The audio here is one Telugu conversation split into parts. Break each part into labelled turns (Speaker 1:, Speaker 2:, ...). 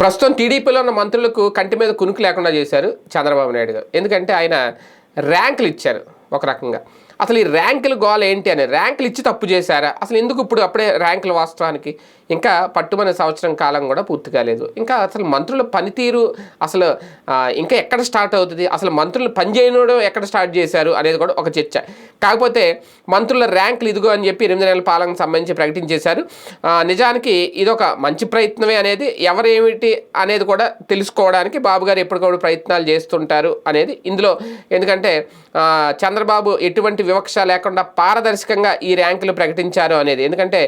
Speaker 1: ప్రస్తుతం టీడీపీలో ఉన్న మంత్రులకు కంటి మీద కునుకు లేకుండా చేశారు చంద్రబాబు నాయుడు గారు. ఎందుకంటే ఆయన ర్యాంకులు ఇచ్చారు ఒక రకంగా. అసలు ఈ ర్యాంకులు గోల్ ఏంటి అని? ర్యాంకులు ఇచ్చి తప్పు చేశారా? అసలు ఎందుకు ఇప్పుడు అప్పుడే ర్యాంకులు వాస్తవానికి? ఇంకా పట్టుమనే సంవత్సరం కాలం కూడా పూర్తి కాలేదు. ఇంకా అసలు మంత్రుల పనితీరు అసలు ఇంకా ఎక్కడ స్టార్ట్ అవుతుంది? అసలు మంత్రులు పనిచేయడం ఎక్కడ స్టార్ట్ చేశారు అనేది కూడా ఒక చర్చ. కాకపోతే మంత్రుల ర్యాంకులు ఇదిగో అని చెప్పి ఎనిమిది నెలల పాలనకు సంబంధించి ప్రకటించేశారు. నిజానికి నిజానికి ఇదొక మంచి ప్రయత్నమే అనేది ఎవరేమిటి అనేది కూడా తెలుసుకోవడానికి బాబు గారు ఎప్పటికప్పుడు ప్రయత్నాలు చేస్తుంటారు అనేది ఇందులో. ఎందుకంటే చంద్రబాబు ఎటువంటి వివక్ష లేకుండా పారదర్శకంగా ఈ ర్యాంకులు ప్రకటించారు అనేది. ఎందుకంటే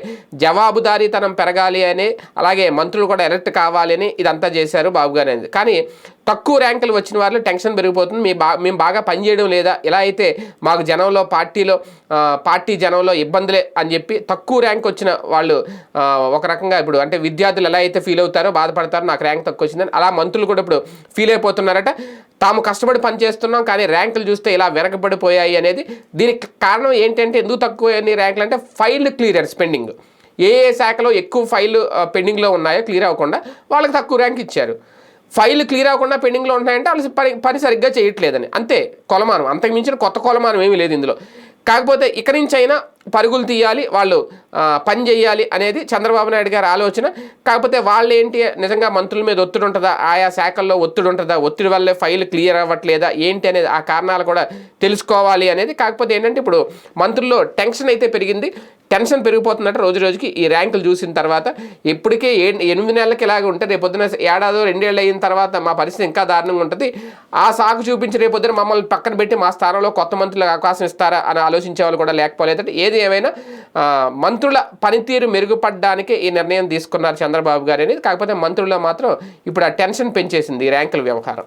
Speaker 1: జవాబుదారీతనం పెరగాలి అని అలాగే మంత్రులు కూడా ఎలక్ట్ కావాలి అని ఇదంతా చేశారు బాబు గారు అనేది. కానీ తక్కువ ర్యాంకులు వచ్చిన వాళ్ళు టెన్షన్ పెరిగిపోతుంది. మీ బా మేము బాగా పనిచేయడం లేదా? ఇలా అయితే మాకు జనంలో పార్టీలో పార్టీ జనంలో ఇబ్బందులే అని చెప్పి తక్కువ ర్యాంక్ వచ్చిన వాళ్ళు ఒక రకంగా ఇప్పుడు అంటే విద్యార్థులు ఎలా అయితే ఫీల్ అవుతారో బాధపడతారో నాకు ర్యాంక్ తక్కువ వచ్చిందని అలా మంత్రులు కూడా ఇప్పుడు ఫీల్ అయిపోతున్నారట. తాము కష్టపడి పనిచేస్తున్నాం కానీ ర్యాంకులు చూస్తే ఇలా వెనకబడిపోయాయి అనేది దీనికి కారణం ఏంటంటే ఎందుకు తక్కువ ర్యాంకులు అంటే ఫైల్ క్లియరెన్స్ పెండింగ్. ఏ ఏ శాఖలో ఎక్కువ ఫైల్ పెండింగ్లో ఉన్నాయో క్లియర్ అవ్వకుండా వాళ్ళకి తక్కువ ర్యాంక్ ఇచ్చారు. ఫైల్ క్లియర్ అవ్వకుండా పెండింగ్లో ఉంటాయంటే వాళ్ళు పని పని సరిగ్గా చేయట్లేదని. అంతే కొలమానం. అంతకు మించిన కొత్త కొలమానం ఏమీ లేదు ఇందులో. కాకపోతే ఇక్కడి నుంచి అయినా పరుగులు తీయాలి వాళ్ళు పని చేయాలి అనేది చంద్రబాబు నాయుడు గారి ఆలోచన. కాకపోతే వాళ్ళు ఏంటి నిజంగా మంత్రుల మీద ఒత్తిడి ఉంటుందా? ఆయా శాఖల్లో ఒత్తిడి ఉంటుందా? ఒత్తిడి వల్లే ఫైల్ క్లియర్ అవ్వట్లేదా? ఏంటి అనేది ఆ కారణాలు కూడా తెలుసుకోవాలి అనేది. కాకపోతే ఏంటంటే ఇప్పుడు మంత్రుల్లో టెన్షన్ అయితే పెరిగింది. టెన్షన్ పెరిగిపోతుందంటే రోజు రోజుకి. ఈ ర్యాంకులు చూసిన తర్వాత ఇప్పటికే ఏ ఎనిమిది నెలలకి ఇలాగ ఉంటే రేపొద్దున ఏడాదో రెండేళ్ళు అయిన తర్వాత మా పరిస్థితి ఇంకా దారుణంగా ఉంటుంది. ఆ సాకు చూపించి రేపొద్దున మమ్మల్ని పక్కన పెట్టి మా స్థానంలో కొత్త మంత్రులకు అవకాశం ఇస్తారా అని ఆలోచించే వాళ్ళు కూడా లేకపోలేదు ఏది ఏమైనా మంత్రుల పనితీరు మెరుగుపడడానికి ఈ నిర్ణయం తీసుకున్నారు చంద్రబాబు గారు అనేది. కాకపోతే మంత్రుల్లో మాత్రం ఇప్పుడు ఆ టెన్షన్ పెంచేసింది ఈ ర్యాంకుల వ్యవహారం.